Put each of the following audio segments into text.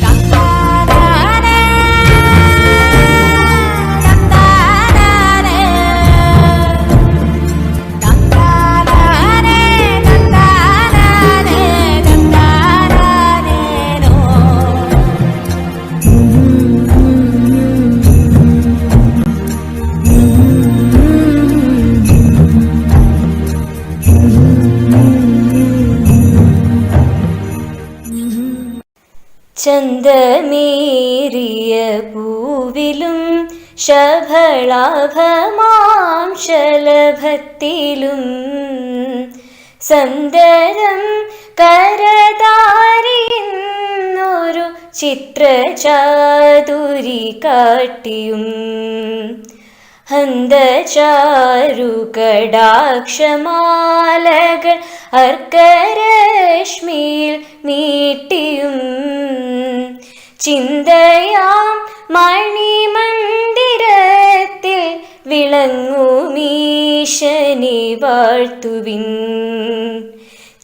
Dr. ചന്തമേറിയ പൂവിലും ശബളാഭമാം ശലഭത്തിലും സന്ദരം കരതാരിന്നൊരു ചിത്രചാതുരി കാട്ടിയും ഹന്തചാരുകടാക്ഷമാലകൾ അർക്കരശ്മിയിൽ നീട്ടിയും. ചിന്തയാം മണിമന്ദിരത്തിൽ വിളങ്ങുമീശനി വാഴ്ത്തുവിൻ.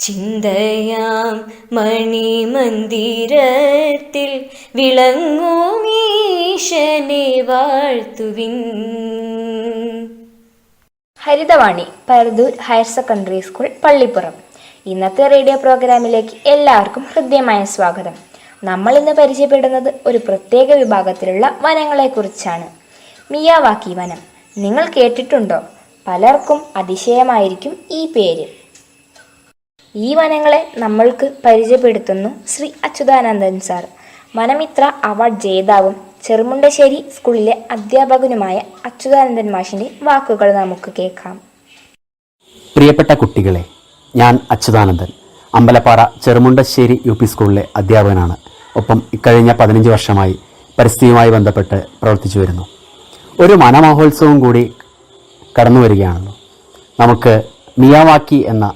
ചിന്തയാം മണിമന്ദിരത്തിൽ വിളങ്ങുമീശനെ വാഴ്ത്തുവിൻ. Harithavani Paradur higher secondary school Pallippuram. ഇന്നത്തെ റേഡിയോ പ്രോഗ്രാമിലേക്ക് എല്ലാവർക്കും ഹൃദ്യമായ സ്വാഗതം. നമ്മൾ ഇന്ന് പരിചയപ്പെടുന്നത് ഒരു പ്രത്യേക വിഭാഗത്തിലുള്ള വനങ്ങളെക്കുറിച്ചാണ്. മിയാവാക്കി വനം. നിങ്ങൾ കേട്ടിട്ടുണ്ടോ? പലർക്കും അതിശയമായിരിക്കും ഈ പേര്. ഈ വനങ്ങളെ നമ്മൾക്ക് പരിചയപ്പെടുത്തുന്നു ശ്രീ അച്യുതാനന്ദൻ സാർ. വനമിത്ര അവാർഡ് ജേതാവും ചെറുമുണ്ടശ്ശേരി സ്കൂളിലെ അധ്യാപകനുമായ അച്യുതാനന്ദൻ മാഷിന്റെ വാക്കുകൾ നമുക്ക് കേൾക്കാം. പ്രിയപ്പെട്ട കുട്ടികളെ ഞാൻ അച്യുതാനന്ദൻ. അമ്പലപ്പാറ ചെറുമുണ്ടശ്ശേരി യു പി സ്കൂളിലെ അധ്യാപകനാണ്. ഒപ്പം ഇക്കഴിഞ്ഞ പതിനഞ്ച് വർഷമായി പരിസ്ഥിതിയുമായി ബന്ധപ്പെട്ട് പ്രവർത്തിച്ചു വരുന്നു. ഒരു മനമഹോത്സവം കൂടി കടന്നു വരികയാണല്ലോ നമുക്ക് മിയാവാക്കി എന്ന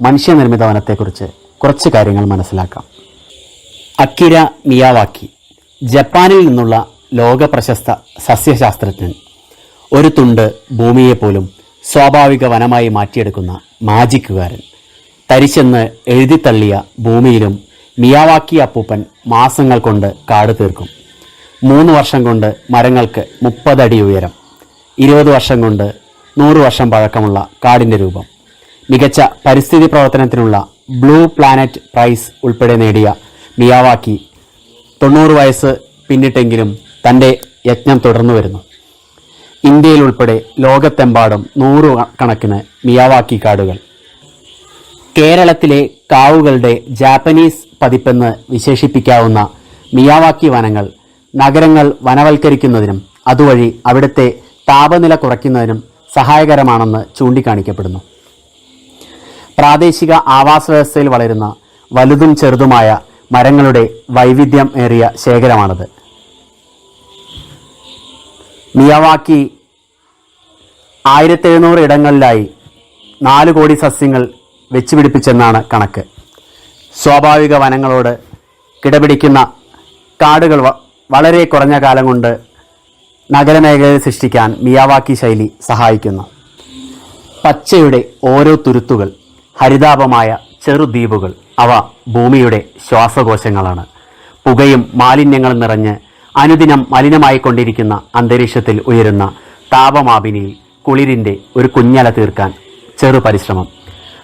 മനുഷ്യനിർമ്മിത വനത്തെക്കുറിച്ച് കുറച്ച് കാര്യങ്ങൾ മനസ്സിലാക്കാം. അക്കിര മിയാവാക്കി ജപ്പാനിൽ നിന്നുള്ള ലോക പ്രശസ്ത സസ്യശാസ്ത്രജ്ഞൻ ഒരു തുണ്ട് ഭൂമിയെപ്പോലും സ്വാഭാവിക വനമായി മാറ്റിയെടുക്കുന്ന മാജിക്കുകാരൻ തരിശെന്ന് എഴുതിത്തള്ളിയ ഭൂമിയിലും മിയാവാക്കി അപ്പൂപ്പൻ മാസങ്ങൾ കൊണ്ട് കാട് തീർക്കും. മൂന്ന് വർഷം കൊണ്ട് മരങ്ങൾക്ക് മുപ്പതടി ഉയരം ഇരുപത് വർഷം കൊണ്ട് നൂറ് വർഷം പഴക്കമുള്ള കാടിന്റെ രൂപം. മികച്ച പരിസ്ഥിതി പ്രവർത്തനത്തിനുള്ള ബ്ലൂ പ്ലാനറ്റ് പ്രൈസ് ഉൾപ്പെടെ നേടിയ മിയാവാക്കി തൊണ്ണൂറ് വയസ്സ് പിന്നിട്ടെങ്കിലും തന്റെ യജ്ഞം തുടർന്നു വരുന്നു. ഇന്ത്യയിൽ ഉൾപ്പെടെ ലോകത്തെമ്പാടും നൂറു കണക്കിന് മിയാവാക്കി കാടുകൾ. കേരളത്തിലെ കാവുകളുടെ ജാപ്പനീസ് പതിപ്പെന്ന് വിശേഷിപ്പിക്കാവുന്ന മിയാവാക്കി വനങ്ങൾ നഗരങ്ങൾ വനവൽക്കരിക്കുന്നതിനും അതുവഴി അവിടുത്തെ താപനില കുറയ്ക്കുന്നതിനും സഹായകരമാണെന്ന് ചൂണ്ടിക്കാണിക്കപ്പെടുന്നു. പ്രാദേശിക ആവാസ വ്യവസ്ഥയിൽ വളരുന്ന വലുതും ചെറുതുമായ മരങ്ങളുടെ വൈവിധ്യം ഏറിയ ശേഖരമാണത്. മിയവാക്കി ആയിരത്തി എഴുന്നൂറ് ഇടങ്ങളിലായി നാല് കോടി സസ്യങ്ങൾ വെച്ചുപിടിപ്പിച്ചെന്നാണ് കണക്ക്. സ്വാഭാവിക വനങ്ങളോട് കിടപിടിക്കുന്ന കാടുകൾ വളരെ കുറഞ്ഞ കാലം കൊണ്ട് നഗരമേഖലയിൽ സൃഷ്ടിക്കാൻ മിയാവാക്കി ശൈലി സഹായിക്കുന്നു. പച്ചയുടെ ഓരോ തുരുത്തുകൾ ഹരിതാപമായ ചെറുദ്വീപുകൾ. അവ ഭൂമിയുടെ ശ്വാസകോശങ്ങളാണ്. പുകയും മാലിന്യങ്ങളും നിറഞ്ഞ് അനുദിനം മലിനമായിക്കൊണ്ടിരിക്കുന്ന അന്തരീക്ഷത്തിൽ ഉയരുന്ന താപമാപിനിയിൽ കുളിരിന്റെ ഒരു കുഞ്ഞല തീർക്കാൻ ചെറു പരിശ്രമം.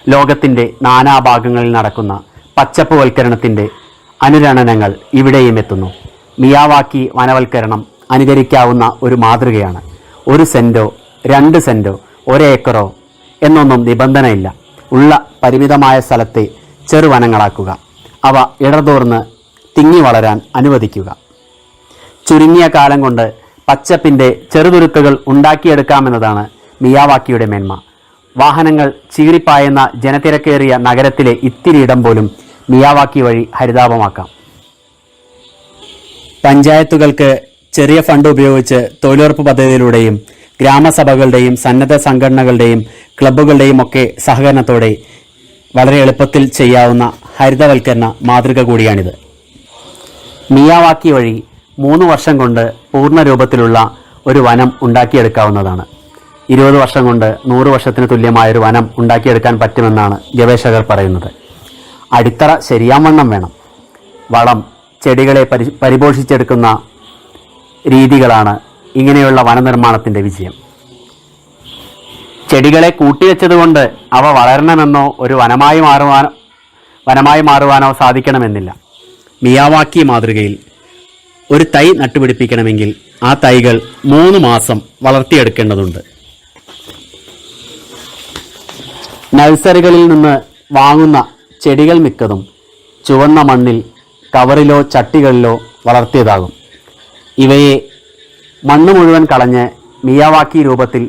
ലോകത്തിന്റെ നാനാഭാഗങ്ങളിൽ നടക്കുന്ന പച്ചപ്പുവൽക്കരണത്തിന്റെ അനുരണനങ്ങൾ ഇവിടെയും എത്തുന്നു. മിയാവാക്കി വനവൽക്കരണം അനുകരിക്കാവുന്ന ഒരു മാതൃകയാണ്. ഒരു സെന്റോ രണ്ട് സെന്റോ ഒരേക്കറോ എന്നൊന്നും നിബന്ധനയില്ല. ഉള്ള പരിമിതമായ സ്ഥലത്തെ ചെറുവനങ്ങളാക്കുക. അവ ഇടതോർന്ന് തിങ്ങി വളരാൻ അനുവദിക്കുക. ചുരുങ്ങിയ കാലം കൊണ്ട് പച്ചപ്പിന്റെ ചെറുതുരുത്തുകൾ ഉണ്ടാക്കിയെടുക്കാമെന്നതാണ് മിയാവാക്കിയുടെ മേന്മ. വാഹനങ്ങൾ ചീറിപ്പായുന്ന ജനത്തിരക്കേറിയ നഗരത്തിലെ ഇത്തിരി ഇടം പോലും മിയാവാക്കി വഴി ഹരിതാപമാക്കാം പഞ്ചായത്തുകൾക്ക് ചെറിയ ഫണ്ട് ഉപയോഗിച്ച് തൊഴിലുറപ്പ് പദ്ധതിയിലൂടെയും ഗ്രാമസഭകളുടെയും സന്നദ്ധ സംഘടനകളുടെയും ക്ലബ്ബുകളുടെയും ഒക്കെ സഹകരണത്തോടെ വളരെ എളുപ്പത്തിൽ ചെയ്യാവുന്ന ഹരിതവൽക്കരണ മാതൃക കൂടിയാണിത്. മിയാവാക്കി വഴി മൂന്ന് വർഷം കൊണ്ട് പൂർണ രൂപത്തിലുള്ള ഒരു വനം ഉണ്ടാക്കിയെടുക്കാവുന്നതാണ്. ഇരുപത് വർഷം കൊണ്ട് നൂറ് വർഷത്തിന് തുല്യമായ ഒരു വനം ഉണ്ടാക്കിയെടുക്കാൻ പറ്റുമെന്നാണ് ഗവേഷകർ പറയുന്നത്. അടിത്തറ ശരിയാവണ്ണം വേണം. വളം ചെടികളെ പരി പരിപോഷിച്ചെടുക്കുന്ന രീതികളാണ് ഇങ്ങനെയുള്ള വനനിർമ്മാണത്തിന്റെ വിജയം. ചെടികളെ കൂട്ടിവെച്ചതുകൊണ്ട് അവ വളരണമെന്നോ ഒരു വനമായി മാറുവാനോ വനമായി മാറുവാനോ സാധിക്കണമെന്നില്ല. മിയാവാക്കി മാതൃകയിൽ ഒരു തൈ നട്ടുപിടിപ്പിക്കണമെങ്കിൽ ആ തൈകൾ മൂന്ന് മാസം വളർത്തിയെടുക്കേണ്ടതുണ്ട്. നഴ്സറികളിൽ നിന്ന് വാങ്ങുന്ന ചെടികൾ മിക്കതും ചുവന്ന മണ്ണിൽ കവറിലോ ചട്ടികളിലോ വളർത്തിയതാകും. ഇവയെ മണ്ണ് മുഴുവൻ കളഞ്ഞ് മിയാവാക്കി രൂപത്തിൽ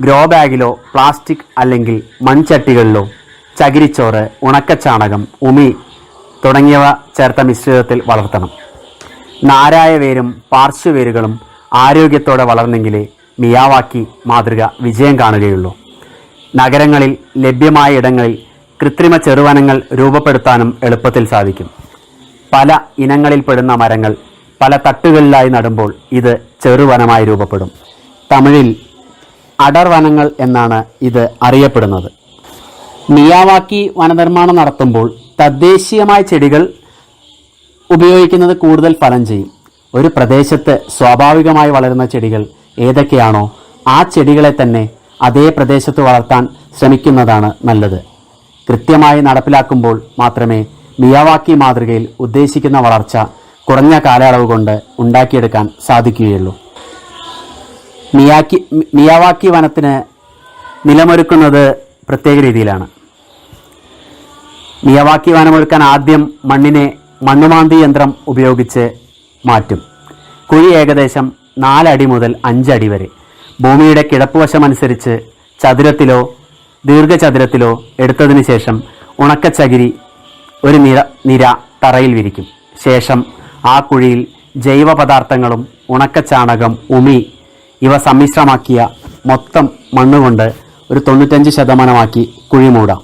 ഗ്രോ ബാഗിലോ പ്ലാസ്റ്റിക് അല്ലെങ്കിൽ മൺചട്ടികളിലോ ചകിരിച്ചോറ് ഉണക്കച്ചാണകം ഉമി തുടങ്ങിയവ ചേർത്ത മിശ്രിതത്തിൽ വളർത്തണം. നാരായ വേരും പാർശ്വവേരുകളും ആരോഗ്യത്തോടെ വളർന്നെങ്കിലേ മിയാവാക്കി മാതൃക വിജയം കാണുകയുള്ളൂ. നഗരങ്ങളിൽ ലഭ്യമായ ഇടങ്ങളിൽ കൃത്രിമ ചെറുവനങ്ങൾ രൂപപ്പെടുത്താനും എളുപ്പത്തിൽ സാധിക്കും. പല ഇനങ്ങളിൽപ്പെടുന്ന മരങ്ങൾ പല തട്ടുകളിലായി നടുമ്പോൾ ഇത് ചെറുവനമായി രൂപപ്പെടും. തമിഴിൽ അടർവനങ്ങൾ എന്നാണ് ഇത് അറിയപ്പെടുന്നത്. മിയാവാക്കി വനനിർമ്മാണം നടത്തുമ്പോൾ തദ്ദേശീയമായ ചെടികൾ ഉപയോഗിക്കുന്നത് കൂടുതൽ ഫലം ചെയ്യും. ഒരു പ്രദേശത്ത് സ്വാഭാവികമായി വളരുന്ന ചെടികൾ ഏതൊക്കെയാണോ ആ ചെടികളെ തന്നെ അതേ പ്രദേശത്ത് വളർത്താൻ ശ്രമിക്കുന്നതാണ് നല്ലത്. കൃത്യമായി നടപ്പിലാക്കുമ്പോൾ മാത്രമേ മിയാവാക്കി മാതൃകയിൽ ഉദ്ദേശിക്കുന്ന വളർച്ച കുറഞ്ഞ കാലയളവ് കൊണ്ട് ഉണ്ടാക്കിയെടുക്കാൻ സാധിക്കുകയുള്ളൂ. മിയാക്കി മിയാവാക്കി വനത്തിന് നിലമൊരുക്കുന്നത് പ്രത്യേക രീതിയിലാണ്. മിയവാക്കി വനമൊരുക്കാൻ ആദ്യം മണ്ണിനെ മണ്ണുമാന്തി യന്ത്രം ഉപയോഗിച്ച് മാറ്റും. കുഴി ഏകദേശം നാലടി മുതൽ അഞ്ചടി വരെ. ഭൂമിയുടെ കിടപ്പുവശമനുസരിച്ച് ചതുരത്തിലോ ദീർഘചതുരത്തിലോ എടുത്തതിന് ശേഷം ഉണക്കച്ചകിരി ഒരു നിര നിര തറയിൽ വിരിക്കും. ശേഷം ആ കുഴിയിൽ ജൈവ പദാർത്ഥങ്ങളും ഉണക്കച്ചാണകം ഉമി ഇവ സമ്മിശ്രമാക്കിയ മൊത്തം മണ്ണുകൊണ്ട് ഒരു തൊണ്ണൂറ്റഞ്ച് ശതമാനമാക്കി കുഴി മൂടാം.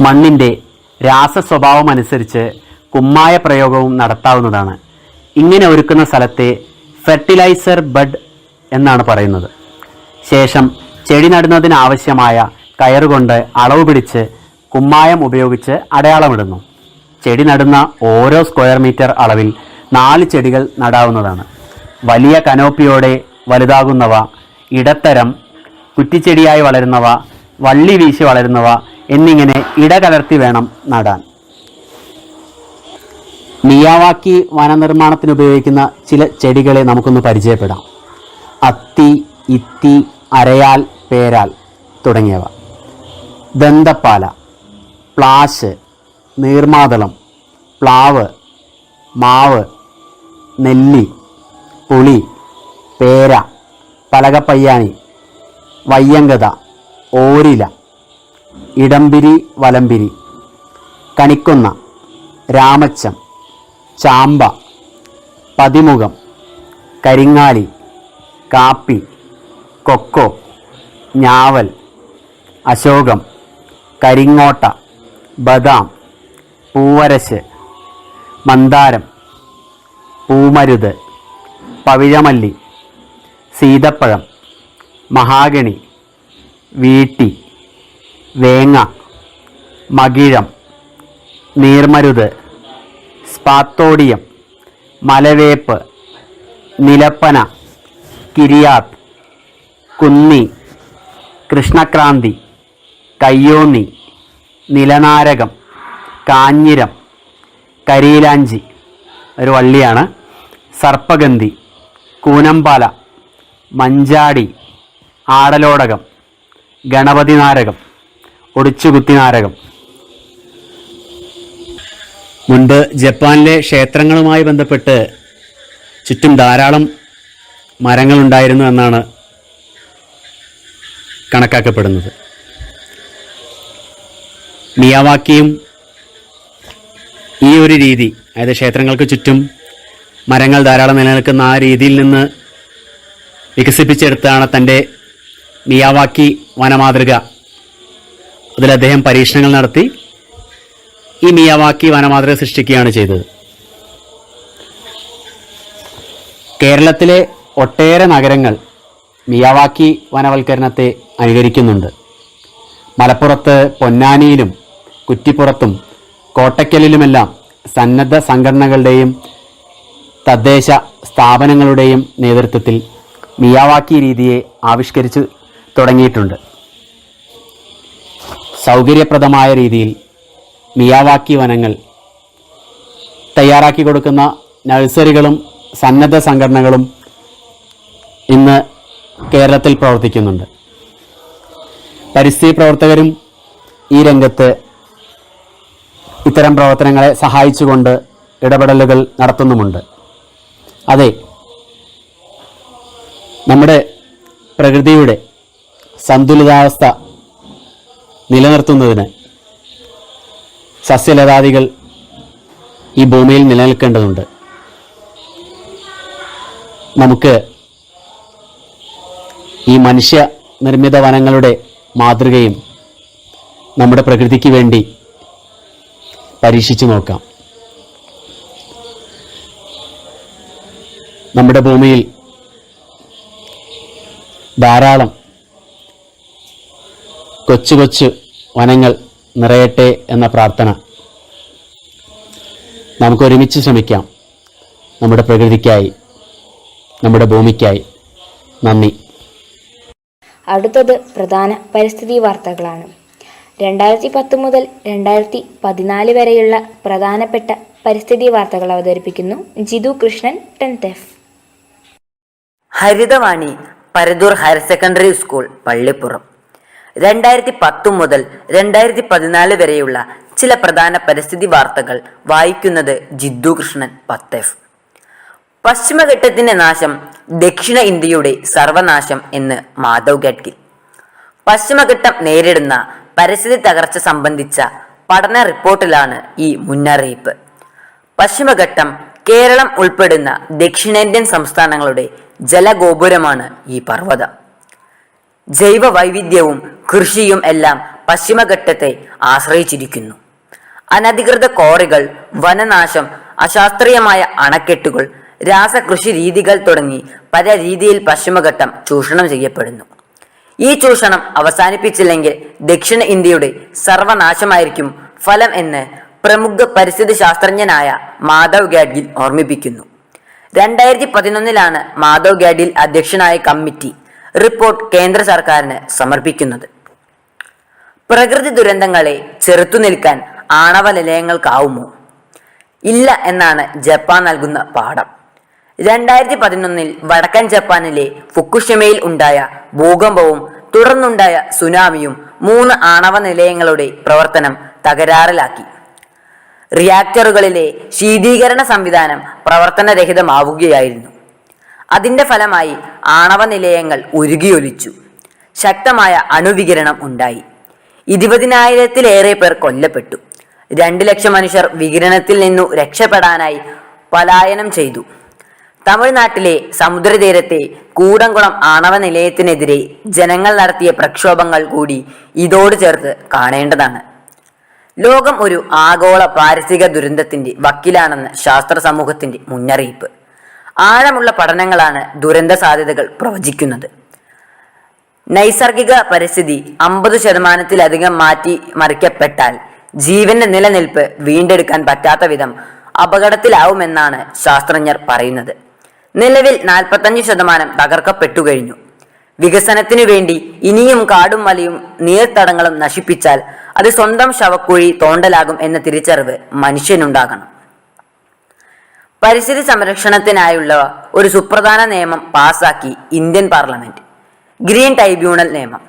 മണ്ണിന്റെ രാസസ്വഭാവം അനുസരിച്ച് കുമ്മായ പ്രയോഗവും നടത്താവുന്നതാണ്. ഇങ്ങനെ ഒരുക്കുന്ന സ്ഥലത്തെ ഫെർട്ടിലൈസർ ബഡ് എന്നാണ് പറയുന്നത്. ശേഷം ചെടി നടുന്നതിനാവശ്യമായ കയറുകൊണ്ട് അളവ് പിടിച്ച് കുമ്മായം ഉപയോഗിച്ച് അടയാളമിടുന്നു. ചെടി നടുന്ന ഓരോ സ്ക്വയർ മീറ്റർ അളവിൽ നാല് ചെടികൾ നടാവുന്നതാണ്. വലിയ കനോപ്പിയോടെ വലുതാകുന്നവ ഇടത്തരം കുറ്റിച്ചെടിയായി വളരുന്നവ വള്ളി വീശി വളരുന്നവ എന്നിങ്ങനെ ഇടകലർത്തി വേണം നടാൻ. മിയാവാക്കി വനനിർമ്മാണത്തിന് ഉപയോഗിക്കുന്ന ചില ചെടികളെ നമുക്കൊന്ന് പരിചയപ്പെടാം. അത്തി ഇത്തി അരയാൽ പേരാൽ തുടങ്ങിയവ. ദന്തപ്പാല പ്ലാശ് നീർമാതളം പ്ലാവ് മാവ് നെല്ലി പുളി പേര പലകപ്പയ്യാനി വയ്യങ്കത ഓരില ഇടംപിരി വലംപിരി കണിക്കുന്ന രാമച്ചം ചാമ്പ പതിമുഖം കരിങ്ങാലി കാപ്പി കൊക്കോ ഞാവൽ അശോകം കരിങ്ങോട്ട ബദാം പൂവരശ് മന്ദാരം പൂമരുത് പവിഴമല്ലി സീതപ്പഴം മഹാഗണി വീട്ടി വേങ്ങ മകിഴം നീർമരുത് സ്പാത്തോടിയം മലവേപ്പ് നിലപ്പന കിരിയാത്ത് കുന്നി കൃഷ്ണക്രാന്തി കയ്യോന്നി നിലനാരകം. കാഞ്ഞിരം കരിയിലാഞ്ചി ഒരു വള്ളിയാണ്. സർപ്പഗന്ധി കൂനമ്പാല മഞ്ചാടി ആടലോടകം ഗണപതി നാരകം ഒടിച്ചുകുത്തി നാരകം. മുൻപ് ജപ്പാനിലെ ക്ഷേത്രങ്ങളുമായി ബന്ധപ്പെട്ട് ചുറ്റും ധാരാളം മരങ്ങളുണ്ടായിരുന്നു എന്നാണ് കണക്കാക്കപ്പെടുന്നത്. മിയാവാക്കിയും ഈ ഒരു രീതി അതായത് ക്ഷേത്രങ്ങൾക്ക് ചുറ്റും മരങ്ങൾ ധാരാളം നിലനിൽക്കുന്ന ആ രീതിയിൽ നിന്ന് വികസിപ്പിച്ചെടുത്താണ് തന്റെ മിയാവാക്കി വനമാതൃക. അതിൽ അദ്ദേഹം പരീക്ഷണങ്ങൾ നടത്തി ഈ മിയാവാക്കി വനമാതൃക സൃഷ്ടിക്കുകയാണ് ചെയ്തത്. കേരളത്തിലെ ഒട്ടേറെ നഗരങ്ങൾ മിയാവാക്കി വനവൽക്കരണത്തെ അനുകരിക്കുന്നുണ്ട്. മലപ്പുറത്ത് പൊന്നാനിയിലും കുറ്റിപ്പുറത്തും കോട്ടയ്ക്കലിലുമെല്ലാം സന്നദ്ധ സംഘടനകളുടെയും തദ്ദേശ സ്ഥാപനങ്ങളുടെയും നേതൃത്വത്തിൽ മിയാവാക്കി രീതിയെ ആവിഷ്കരിച്ച് തുടങ്ങിയിട്ടുണ്ട്. സൗകര്യപ്രദമായ രീതിയിൽ മിയാവാക്കി വനങ്ങൾ തയ്യാറാക്കി കൊടുക്കുന്ന നഴ്സറികളും സന്നദ്ധ സംഘടനകളും ഇന്ന് കേരളത്തിൽ പ്രവർത്തിക്കുന്നുണ്ട്. പരിസ്ഥിതി പ്രവർത്തകരും ഈ രംഗത്ത് ഇത്തരം പ്രവർത്തനങ്ങളെ സഹായിച്ചുകൊണ്ട് ഇടപെടലുകൾ നടത്തുന്നുമുണ്ട്. അതെ നമ്മുടെ പ്രകൃതിയുടെ സന്തുലിതാവസ്ഥ നിലനിർത്തുന്നതിന് സസ്യലതാദികൾ ഈ ഭൂമിയിൽ നിലനിൽക്കേണ്ടതുണ്ട്. നമുക്ക് ഈ മനുഷ്യ നിർമ്മിത വനങ്ങളുടെ മാതൃകയും നമ്മുടെ പ്രകൃതിക്ക് വേണ്ടി പരീക്ഷിച്ചു നോക്കാം. നമ്മുടെ ഭൂമിയിൽ ധാരാളം കൊച്ചു കൊച്ചു വനങ്ങൾ നിറയട്ടെ എന്ന പ്രാർത്ഥന നമുക്ക് ഒരുമിച്ച് ശ്രമിക്കാം. നമ്മുടെ പ്രകൃതിക്കായി നമ്മുടെ ഭൂമിക്കായി. നന്ദി. അടുത്തത് പ്രധാന പരിസ്ഥിതി വാർത്തകളാണ്. രണ്ടായിരത്തി പത്ത് മുതൽ രണ്ടായിരത്തി പതിനാല് വരെയുള്ള പ്രധാനപ്പെട്ട പരിസ്ഥിതി വാർത്തകൾ അവതരിപ്പിക്കുന്നു Jithu Krishnan tenth F Harithavani Paradur higher secondary school Pallippuram. രണ്ടായിരത്തി പത്ത് മുതൽ രണ്ടായിരത്തി പതിനാല് വരെയുള്ള ചില പ്രധാന പരിസ്ഥിതി വാർത്തകൾ വായിക്കുന്നത് ജിദ്ദു കൃഷ്ണൻ പത്തേഫ്. പശ്ചിമഘട്ടത്തിന്റെ നാശം ദക്ഷിണ ഇന്ത്യയുടെ സർവനാശം എന്ന് മാധവ് ഗഡ്ഗിൽ. പശ്ചിമഘട്ടം നേരിടുന്ന പരിസ്ഥിതി തകർച്ച സംബന്ധിച്ച പഠന റിപ്പോർട്ടിലാണ് ഈ മുന്നറിയിപ്പ്. പശ്ചിമഘട്ടം കേരളം ഉൾപ്പെടുന്ന ദക്ഷിണേന്ത്യൻ സംസ്ഥാനങ്ങളുടെ ജലഗോപുരമാണ് ഈ പർവതം. ജൈവ വൈവിധ്യവും കൃഷിയും എല്ലാം പശ്ചിമഘട്ടത്തെ ആശ്രയിച്ചിരിക്കുന്നു. അനധികൃത കോറികൾ വനനാശം അശാസ്ത്രീയമായ അണക്കെട്ടുകൾ രാസകൃഷി രീതികൾ തുടങ്ങി പല രീതിയിൽ പശ്ചിമഘട്ടം ചൂഷണം ചെയ്യപ്പെടുന്നു. ഈ ചൂഷണം അവസാനിപ്പിച്ചില്ലെങ്കിൽ ദക്ഷിണ ഇന്ത്യയുടെ സർവനാശമായിരിക്കും ഫലം എന്ന് പ്രമുഖ പരിസ്ഥിതി ശാസ്ത്രജ്ഞനായ മാധവ് ഗാഡ്ഗിൽ ഓർമ്മിപ്പിക്കുന്നു. രണ്ടായിരത്തി പതിനൊന്നിലാണ് മാധവ് ഗാഡ്ഗിൽ അധ്യക്ഷനായ കമ്മിറ്റി റിപ്പോർട്ട് കേന്ദ്ര സർക്കാരിന് സമർപ്പിക്കുന്നത്. പ്രകൃതി ദുരന്തങ്ങളെ ചെറുത്തുനിൽക്കാൻ ആണവ നിലയങ്ങൾക്കാവുമോ? ഇല്ല എന്നാണ് ജപ്പാൻ നൽകുന്ന പാഠം. രണ്ടായിരത്തി പതിനൊന്നിൽ വടക്കൻ ജപ്പാനിലെ ഫുക്കുഷിമയിൽ ഉണ്ടായ ഭൂകമ്പവും തുടർന്നുണ്ടായ സുനാമിയും മൂന്ന് ആണവ നിലയങ്ങളുടെ പ്രവർത്തനം തകരാറിലാക്കി. റിയാക്ടറുകളിലെ ശീതീകരണ സംവിധാനം പ്രവർത്തനരഹിതമാവുകയായിരുന്നു. അതിന്റെ ഫലമായി ആണവ നിലയങ്ങൾ ഉരുകിയൊലിച്ചു. ശക്തമായ അണുവികിരണം ഉണ്ടായി. ഇരുപതിനായിരത്തിലേറെ പേർ കൊല്ലപ്പെട്ടു. രണ്ട് ലക്ഷം മനുഷ്യർ വികിരണത്തിൽ നിന്നു രക്ഷപ്പെടാനായി പലായനം ചെയ്തു. തമിഴ്നാട്ടിലെ സമുദ്രതീരത്തെ കൂടംകുളം ആണവ നിലയത്തിനെതിരെ ജനങ്ങൾ നടത്തിയ പ്രക്ഷോഭങ്ങൾ കൂടി ഇതോട് ചേർത്ത് കാണേണ്ടതാണ്. ലോകം ഒരു ആഗോള പാരിസ്ഥിതിക ദുരന്തത്തിന്റെ വക്കിലാണെന്ന് ശാസ്ത്ര സമൂഹത്തിന്റെ മുന്നറിയിപ്പ്. ആഴമുള്ള പഠനങ്ങളാണ് ദുരന്ത സാധ്യതകൾ പ്രവചിക്കുന്നത്. നൈസർഗിക പരിസ്ഥിതി അമ്പത് ശതമാനത്തിലധികം മാറ്റി മറിക്കപ്പെട്ടാൽ ജീവന്റെ നിലനിൽപ്പ് വീണ്ടെടുക്കാൻ പറ്റാത്ത വിധം അപകടത്തിലാവുമെന്നാണ് ശാസ്ത്രജ്ഞർ പറയുന്നത്. നിലവിൽ നാൽപ്പത്തഞ്ച് ശതമാനം തകർക്കപ്പെട്ടു കഴിഞ്ഞു. വികസനത്തിനു വേണ്ടി ഇനിയും കാടും മലയും നീർത്തടങ്ങളും നശിപ്പിച്ചാൽ അത് സ്വന്തം ശവക്കുഴി തോണ്ടലാകും എന്ന തിരിച്ചറിവ് മനുഷ്യനുണ്ടാകണം. പരിസ്ഥിതി സംരക്ഷണത്തിനായുള്ള ഒരു സുപ്രധാന നിയമം പാസാക്കി ഇന്ത്യൻ പാർലമെന്റ്. ഗ്രീൻ ട്രൈബ്യൂണൽ നിയമം.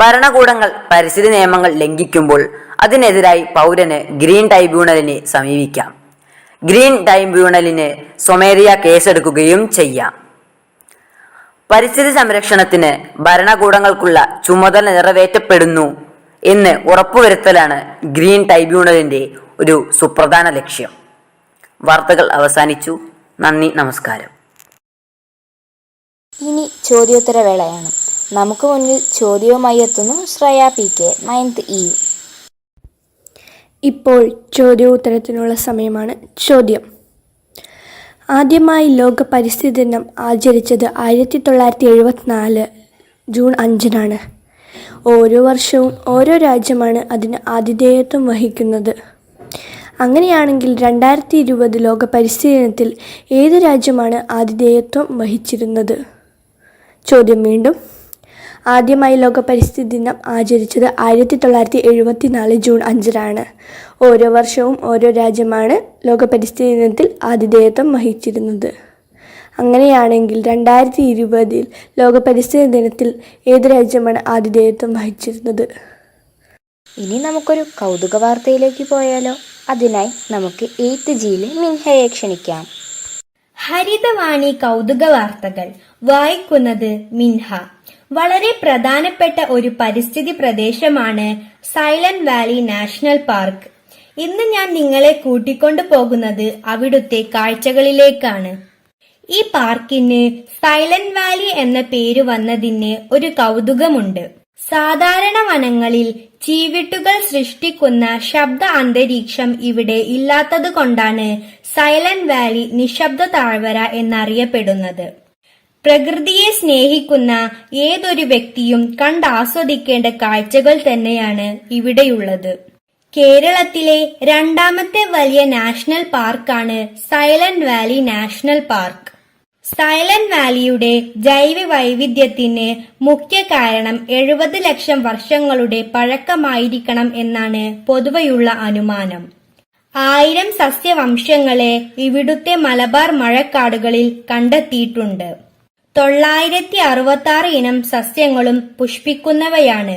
ഭരണകൂടങ്ങൾ പരിസ്ഥിതി നിയമങ്ങൾ ലംഘിക്കുമ്പോൾ അതിനെതിരായി പൗരന് ഗ്രീൻ ട്രൈബ്യൂണലിനെ സമീപിക്കാം. ഗ്രീൻ ട്രൈബ്യൂണലിന് സ്വമേധയാ കേസെടുക്കുകയും ചെയ്യാം. പരിസ്ഥിതി സംരക്ഷണത്തിന് ഭരണകൂടങ്ങൾക്കുള്ള ചുമതല നിറവേറ്റപ്പെടുന്നു എന്ന് ഉറപ്പുവരുത്തലാണ് ഗ്രീൻ ട്രൈബ്യൂണലിന്റെ ഒരു സുപ്രധാന ലക്ഷ്യം. വാർത്തകൾ അവസാനിച്ചു. നന്ദി നമസ്കാരം. ഇനി ചോദ്യോത്തരവേളയാണ്. നമുക്ക് മുന്നിൽ ചോദ്യവുമായി എത്തുന്നു Shreya P K ninth E. ഇപ്പോൾ ചോദ്യോത്തരത്തിനുള്ള സമയമാണ്. ചോദ്യം. ആദ്യമായി ലോക പരിസ്ഥിതി ദിനം ആചരിച്ചത് ആയിരത്തി തൊള്ളായിരത്തി എഴുപത്തിനാല് ജൂൺ അഞ്ചിനാണ്. ഓരോ വർഷവും ഓരോ രാജ്യമാണ് അതിന് ആതിഥേയത്വം വഹിക്കുന്നത്. അങ്ങനെയാണെങ്കിൽ രണ്ടായിരത്തി ഇരുപത് ലോക പരിസ്ഥിതി ദിനത്തിൽ ഏത് രാജ്യമാണ് ആതിഥേയത്വം വഹിച്ചിരുന്നത്? ചോദ്യം വീണ്ടും. ആദ്യമായി ലോക പരിസ്ഥിതി ദിനം ആചരിച്ചത് ആയിരത്തി തൊള്ളായിരത്തി എഴുപത്തി നാല് ജൂൺ അഞ്ചിനാണ്. ഓരോ വർഷവും ഓരോ രാജ്യമാണ് ലോക പരിസ്ഥിതി ദിനത്തിൽ ആതിഥേയത്വം വഹിച്ചിരുന്നത്. അങ്ങനെയാണെങ്കിൽ രണ്ടായിരത്തി ഇരുപതിൽ ലോക പരിസ്ഥിതി ദിനത്തിൽ ഏത് രാജ്യമാണ് ആതിഥേയത്വം വഹിച്ചിരുന്നത്? ഇനി നമുക്കൊരു കൗതുക വാർത്തയിലേക്ക് പോയാലോ? അതിനായി നമുക്ക് എയ്ത്ത് ജിയിലെ മിൻഹയെ ക്ഷണിക്കാം. ഹരിതവാണി കൗതുക വാർത്തകൾ വായിക്കുന്നത് മിൻഹ. വളരെ പ്രധാനപ്പെട്ട ഒരു പരിസ്ഥിതി പ്രദേശമാണ് സൈലന്റ് വാലി നാഷണൽ പാർക്ക്. ഇന്ന് ഞാൻ നിങ്ങളെ കൂട്ടിക്കൊണ്ടു പോകുന്നത് അവിടുത്തെ കാഴ്ചകളിലേക്കാണ്. ഈ പാർക്കിന് സൈലന്റ് വാലി എന്ന പേര് വന്നതിന് ഒരു കൗതുകമുണ്ട്. സാധാരണ വനങ്ങളിൽ ചീവിട്ടുകൾ സൃഷ്ടിക്കുന്ന ശബ്ദ അന്തരീക്ഷം ഇവിടെ ഇല്ലാത്തത് കൊണ്ടാണ് സൈലന്റ് വാലി നിശബ്ദ താഴ്വര എന്നറിയപ്പെടുന്നത്. പ്രകൃതിയെ സ്നേഹിക്കുന്ന ഏതൊരു വ്യക്തിയും കണ്ടാസ്വദിക്കേണ്ട കാഴ്ചകൾ തന്നെയാണ് ഇവിടെയുള്ളത്. കേരളത്തിലെ രണ്ടാമത്തെ വലിയ നാഷണൽ പാർക്കാണ് silent valley national park. Silent വാലിയുടെ ജൈവ വൈവിധ്യത്തിന് മുഖ്യ കാരണം എഴുപത് ലക്ഷം വർഷങ്ങളുടെ പഴക്കമായിരിക്കണം എന്നാണ് പൊതുവെയുള്ള അനുമാനം. ആയിരം സസ്യവംശങ്ങളെ ഇവിടുത്തെ മലബാർ മഴക്കാടുകളിൽ കണ്ടെത്തിയിട്ടുണ്ട്. തൊള്ളായിരത്തി അറുപത്തി ഇനം സസ്യങ്ങളും പുഷ്പിക്കുന്നവയാണ്.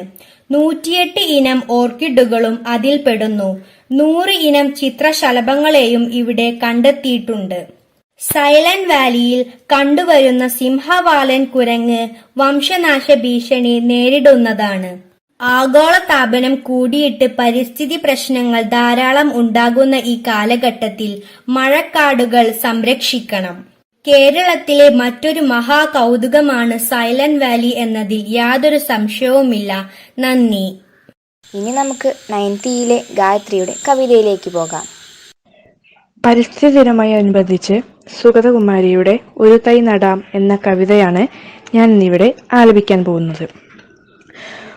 നൂറ്റിയെട്ട് ഇനം ഓർക്കിഡുകളും അതിൽപ്പെടുന്നു നൂറ് ഇനം ചിത്രശലഭങ്ങളെയും ഇവിടെ കണ്ടെത്തിയിട്ടുണ്ട്. സൈലന്റ് വാലിയിൽ കണ്ടുവരുന്ന സിംഹവാലൻ കുരങ്ങ് വംശനാശ ഭീഷണി നേരിടുന്നതാണ്. ആഗോളതാപനം കൂടിയിട്ട് പരിസ്ഥിതി പ്രശ്നങ്ങൾ ധാരാളം ഉണ്ടാകുന്ന ഈ കാലഘട്ടത്തിൽ മഴക്കാടുകൾ സംരക്ഷിക്കണം. കേരളത്തിലെ മറ്റൊരു മഹാകൗതുകമാണ് സൈലന്റ് വാലി എന്നതിൽ യാതൊരു സംശയവുമില്ല. നന്ദി. ഇനി നമുക്ക് നയന്റിയിലെ ഗായത്രിയുടെ കവിതയിലേക്ക് പോകാം. പരിസ്ഥിതി ദിനമായി അനുബന്ധിച്ച് സുഗതകുമാരിയുടെ ഒരു തൈ നടാം എന്ന കവിതയാണ് ഞാൻ ഇന്നിവിടെ ആലപിക്കാൻ പോകുന്നത്.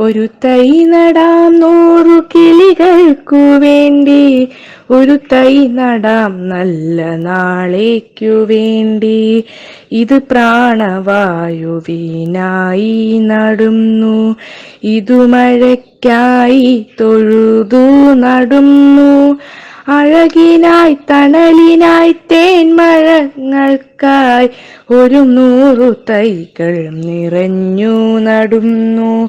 ഒരു തൈ നടാം നൂറു കിളികൾക്കു വേണ്ടി. ഒരു തൈ നടാം നല്ല നാളേക്കു വേണ്ടി. ഇത് പ്രാണവായുവിനായി നടുന്നു. ഇതു മഴയ്ക്കായി തൊഴുതു നടുന്നു. അഴകിനായി തണലിനായി തേൻമഴങ്ങൾക്കായി ഒരു നൂറു തൈകൾ നിറഞ്ഞു നടുന്നു.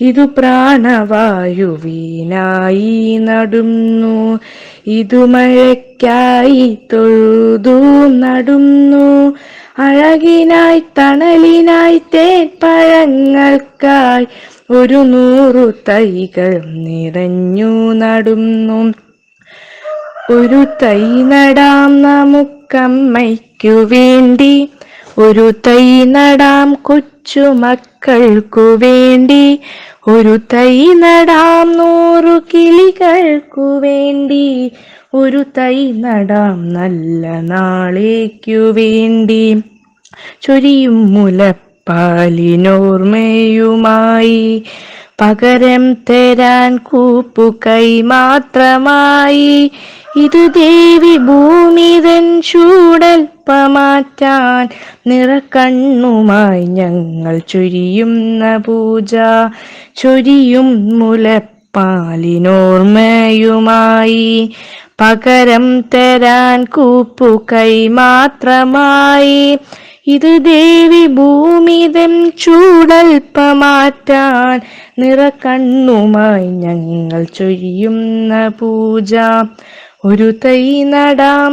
ഇതു പ്രാണവായുവിനായി നടുന്നു. ഇതു മഴയ്ക്കായി തൊഴുതു നടുന്നു. അഴകിനായി തണലിനായി തേൻപഴങ്ങൾക്കായി ഒരു നൂറു തൈകൾ നിറഞ്ഞു നടുന്നു. ഒരു തൈ നടാം നമുക്കമ്മയ്ക്കു വേണ്ടി. ഒരു തൈ നടാം കൊച്ചുമക്കൾക്കു വേണ്ടി ഒരു തൈ നടാം നൂറു കിളികൾക്കു വേണ്ടി. ഒരു തൈ നടാം നല്ല നാളേക്കു വേണ്ടി. ചൊരിയും മുലപ്പാലിനോർമ്മയുമായി പകരം തരാൻ കൂപ്പുകൈ മാത്രമായി. ഇത് ദേവി ഭൂമിതൻ ചൂടൽപ്പമാറ്റാൻ നിറക്കണ്ണുമായി ഞങ്ങൾ ചൊരിയുന്ന പൂജ. ചൊരിയും മുലപ്പാലിനോർമ്മയുമായി പകരം തരാൻ കൂപ്പുകൈ മാത്രമായി. ഇത് ദേവി ഭൂമിതൻ ചൂടൽപ്പമാറ്റാൻ നിറക്കണ്ണുമായി ഞങ്ങൾ ചൊരിയുന്ന പൂജ. ഒരു തൈ നടാം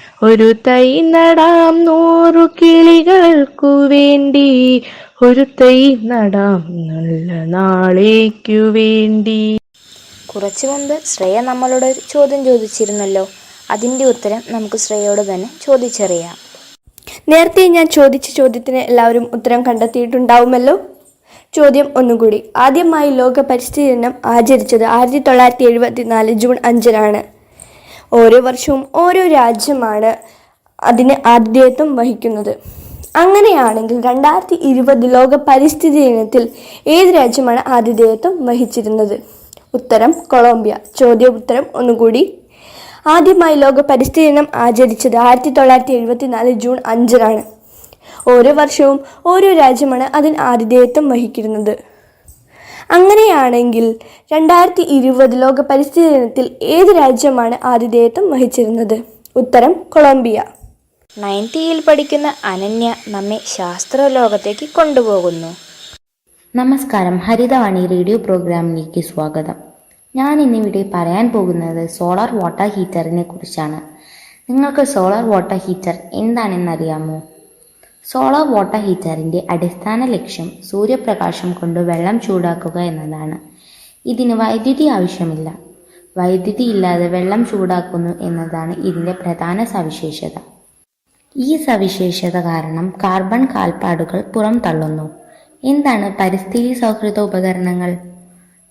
ഒരു തൈ നടാം നൂറു കിളികൾക്കു വേണ്ടി. ഒരു തൈ നടാം നല്ല നാളേക്കു വേണ്ടി. കുറച്ചു മുമ്പ് ശ്രേയ നമ്മളോട് ഒരു ചോദ്യം ചോദിച്ചിരുന്നല്ലോ. അതിന്റെ ഉത്തരം നമുക്ക് ശ്രേയയോട് തന്നെ ചോദിച്ചറിയാം. നേരത്തെ ഞാൻ ചോദിച്ച ചോദ്യത്തിന് എല്ലാവരും ഉത്തരം കണ്ടെത്തിയിട്ടുണ്ടാവുമല്ലോ? ചോദ്യം ഒന്നുകൂടി. ആദ്യമായി ലോക പരിസ്ഥിതി ദിനം ആചരിച്ചത് ആയിരത്തി തൊള്ളായിരത്തി എഴുപത്തി നാല് ജൂൺ അഞ്ചിനാണ്. ഓരോ വർഷവും ഓരോ രാജ്യമാണ് അതിന് ആതിഥേയത്വം വഹിക്കുന്നത്. അങ്ങനെയാണെങ്കിൽ രണ്ടായിരത്തി ഇരുപത് ലോക പരിസ്ഥിതി ദിനത്തിൽ ഏത് രാജ്യമാണ് ആതിഥേയത്വം വഹിച്ചിരുന്നത്? ഉത്തരം കൊളംബിയ. ചോദ്യ ഉത്തരം ഒന്നുകൂടി. ആദ്യമായി ലോക പരിസ്ഥിതി ദിനം ആചരിച്ചത് ആയിരത്തി തൊള്ളായിരത്തി എഴുപത്തി നാല് ജൂൺ അഞ്ചിനാണ്. ഓരോ വർഷവും ഓരോ രാജ്യമാണ് അതിന് ആതിഥേയത്വം വഹിക്കുന്നത് അങ്ങനെയാണെങ്കിൽ രണ്ടായിരത്തി ഇരുപത് ലോക പരിസ്ഥിതി ദിനത്തിൽ ഏത് രാജ്യമാണ് ആതിഥേയത്വം വഹിച്ചിരുന്നത്? ഉത്തരം കൊളംബിയ. നയൻത്തിയിൽ പഠിക്കുന്ന അനന്യ നമ്മെ ശാസ്ത്ര ലോകത്തേക്ക് കൊണ്ടുപോകുന്നു. നമസ്കാരം ഹരിതവാണി റേഡിയോ പ്രോഗ്രാമിലേക്ക് സ്വാഗതം. ഞാൻ ഇന്നിവിടെ പറയാൻ പോകുന്നത് സോളാർ വാട്ടർ ഹീറ്ററിനെ കുറിച്ചാണ്. നിങ്ങൾക്ക് സോളാർ വാട്ടർ ഹീറ്റർ എന്താണെന്നറിയാമോ? സോളാർ വാട്ടർ ഹീറ്ററിന്റെ അടിസ്ഥാന ലക്ഷ്യം സൂര്യപ്രകാശം കൊണ്ട് വെള്ളം ചൂടാക്കുക എന്നതാണ്. ഇതിന് വൈദ്യുതി ആവശ്യമില്ല. വൈദ്യുതി ഇല്ലാതെ വെള്ളം ചൂടാക്കുന്നു എന്നതാണ് ഇതിന്റെ പ്രധാന സവിശേഷത. ഈ സവിശേഷത കാരണം കാർബൺ കാൽപ്പാടുകൾ പുറം തള്ളുന്നു. എന്താണ് പരിസ്ഥിതി സൗഹൃദ ഉപകരണങ്ങൾ?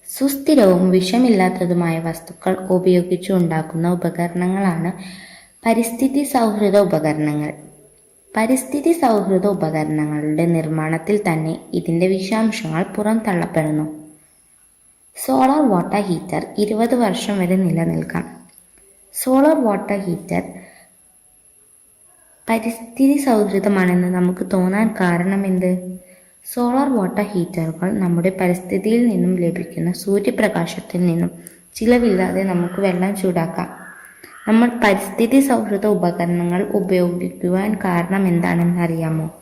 സുസ്ഥിരവും വിഷമില്ലാത്തതുമായ വസ്തുക്കൾ ഉപയോഗിച്ചുണ്ടാക്കുന്ന ഉപകരണങ്ങളാണ് പരിസ്ഥിതി സൗഹൃദ ഉപകരണങ്ങൾ. പരിസ്ഥിതി സൗഹൃദ ഉപകരണങ്ങളുടെ നിർമ്മാണത്തിൽ തന്നെ ഇതിന്റെ വിഷാംശങ്ങൾ പുറംതള്ളപ്പെടുന്നു സോളാർ വാട്ടർ ഹീറ്റർ ഇരുപത് വർഷം വരെ നിലനിൽക്കാം. സോളാർ വാട്ടർ ഹീറ്റർ പരിസ്ഥിതി സൗഹൃദമാണെന്ന് നമുക്ക് തോന്നാൻ കാരണം എന്ത്? സോളാർ വാട്ടർ ഹീറ്ററുകൾ നമ്മുടെ പരിസ്ഥിതിയിൽ നിന്നും ലഭിക്കുന്ന സൂര്യപ്രകാശത്തിൽ നിന്നും ചിലവില്ലാതെ നമുക്ക് വെള്ളം ചൂടാക്കാം. നമ്മൾ പരിസ്ഥിതി സൗഹൃദ ഉപകരണങ്ങൾ ഉപയോഗിക്കുവാൻ കാരണം എന്താണെന്ന് അറിയാമോ?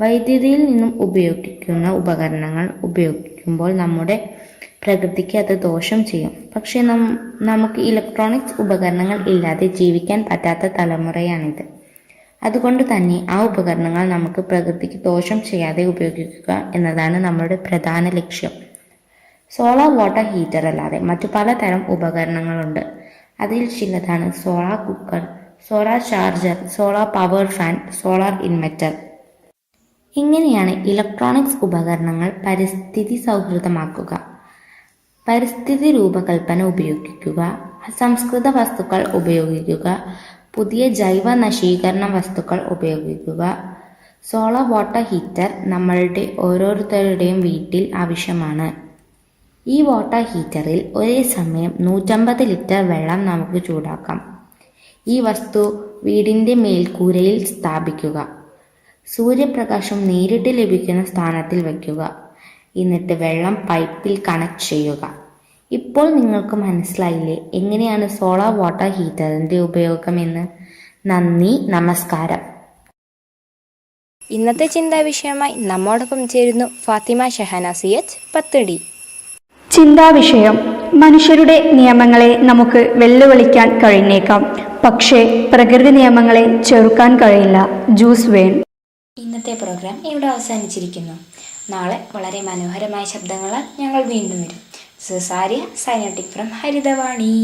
വൈദ്യുതിയിൽ നിന്നും ഉപയോഗിക്കുന്ന ഉപകരണങ്ങൾ ഉപയോഗിക്കുമ്പോൾ നമ്മുടെ പ്രകൃതിക്ക് അത് ദോഷം ചെയ്യും. പക്ഷേ നം നമുക്ക് ഇലക്ട്രോണിക്സ് ഉപകരണങ്ങൾ ഇല്ലാതെ ജീവിക്കാൻ പറ്റാത്ത തലമുറയാണിത്. അതുകൊണ്ട് തന്നെ ആ ഉപകരണങ്ങൾ നമുക്ക് പ്രകൃതിക്ക് ദോഷം ചെയ്യാതെ ഉപയോഗിക്കുക എന്നതാണ് നമ്മുടെ പ്രധാന ലക്ഷ്യം. സോളാർ വാട്ടർ ഹീറ്റർ അല്ലാതെ മറ്റു പലതരം ഉപകരണങ്ങളുണ്ട്. അതിൽ ചിലതാണ് solar cooker solar charger solar power fan solar inverter. ഇങ്ങനെയാണ് ഇലക്ട്രോണിക്സ് ഉപകരണങ്ങൾ പരിസ്ഥിതി സൗഹൃദമാക്കുക. പരിസ്ഥിതി രൂപകൽപ്പന ഉപയോഗിക്കുക അസംസ്കൃത വസ്തുക്കൾ ഉപയോഗിക്കുക പുതിയ ജൈവ നശീകരണ വസ്തുക്കൾ ഉപയോഗിക്കുക സോളാർ വാട്ടർ ഹീറ്റർ നമ്മളുടെ ഓരോരുത്തരുടെയും വീട്ടിൽ ആവശ്യമാണ്. ഈ വാട്ടർ ഹീറ്ററിൽ ഒരേ സമയം നൂറ്റമ്പത് ലിറ്റർ വെള്ളം നമുക്ക് ചൂടാക്കാം. ഈ വസ്തു വീടിന്റെ മേൽക്കൂരയിൽ സ്ഥാപിക്കുക. സൂര്യപ്രകാശം നേരിട്ട് ലഭിക്കുന്ന സ്ഥാനത്തിൽ വയ്ക്കുക. എന്നിട്ട് വെള്ളം പൈപ്പിൽ കണക്ട് ചെയ്യുക. ഇപ്പോൾ നിങ്ങൾക്ക് മനസ്സിലായില്ലേ എങ്ങനെയാണ് സോളാർ വാട്ടർ ഹീറ്ററിന്റെ ഉപയോഗമെന്ന്? നന്ദി നമസ്കാരം. ഇന്നത്തെ ചിന്താ വിഷയമായി നമ്മോടൊപ്പം ചേരുന്നു ഫാത്തിമ ഷഹന സി എച്ച് പത്തടി. ചിന്താവിഷയം. മനുഷ്യരുടെ നിയമങ്ങളെ നമുക്ക് വെല്ലുവിളിക്കാൻ കഴിഞ്ഞേക്കാം. പക്ഷേ പ്രകൃതി നിയമങ്ങളെ ചെറുക്കാൻ കഴിയില്ല. ജൂസ് വേൺ. ഇന്നത്തെ പ്രോഗ്രാം ഇവിടെ അവസാനിച്ചിരിക്കുന്നു. നാളെ വളരെ മനോഹരമായ ശബ്ദങ്ങളാൽ ഞങ്ങൾ വീണ്ടും വരും. സുസാരി സൈനോട്ടിക് ഫ്രം ഹരിതവാണി